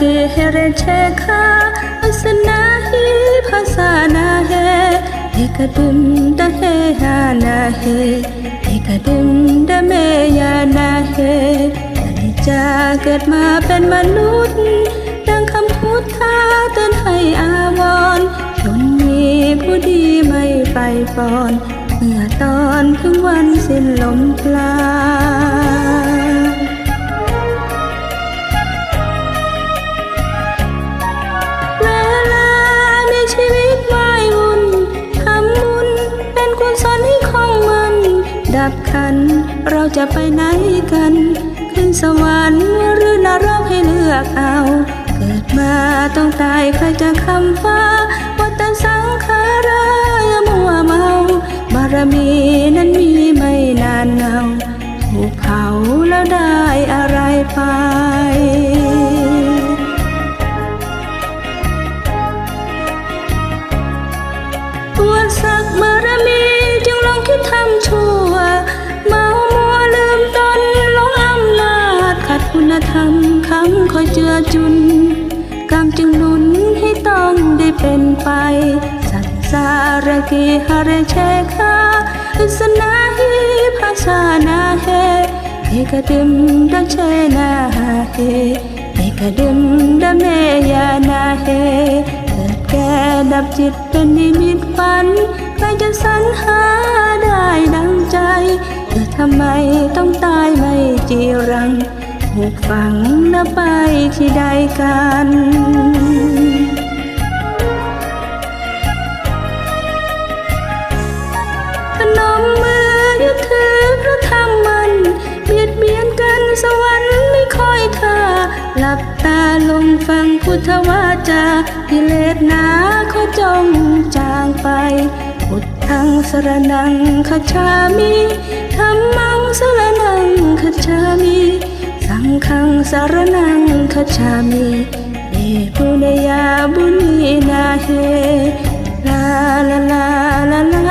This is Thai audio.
के हेरे छेखा असना ही फसाना है एक दिन दहे हाना है एक दिनดเมยานาเฮนิจาเกิดมาเป็นมนุษย์ ดังคำพูดท้าเตือนให้อาวรณ์จนมีผู้ดีไม่ไปปอน เมื่อตอนถึงวันสิ้นลมปลา เป็นกุศลให้ของมัน ดับขัน เราจะไปไหนกัน ขึ้นสวรรค์หรือนรกให้เลือกเอา เกิดมาต้องตายใครจะคำฟ้าวัฏสังขารายมัวเมา บารมีนั้นมีไม่นานเนาถูกเผาแล้วได้อะไรไป คำคอยเจือจุน กรรมจึงหนุนให้ต้องได้เป็นไป สัตสารกีหาเรเชคาอิสนาฮิภาษานาเฮเอกดิมดัเชนาเฮเอกดิมดัเมยานาเฮเกิดแก่ดับจิตเป็นนิมิตฝันใครจะสรรหาได้ดังใจเกิดทำไมต้องตายไม่จีรัง ถูกฝังนไปที่ใดกันพนมมือยึดถือพระธรรมมันเบียดเบียนกันสวรรค์ไม่ค่อยท่าหลับตาลงฟังพุทธวาจากิเลสหนาเขาจงจางไป พุทธังสรนังคจามิ สารนังคชามิเอปุเนยาบุญนาเฮลาลาลาลาลา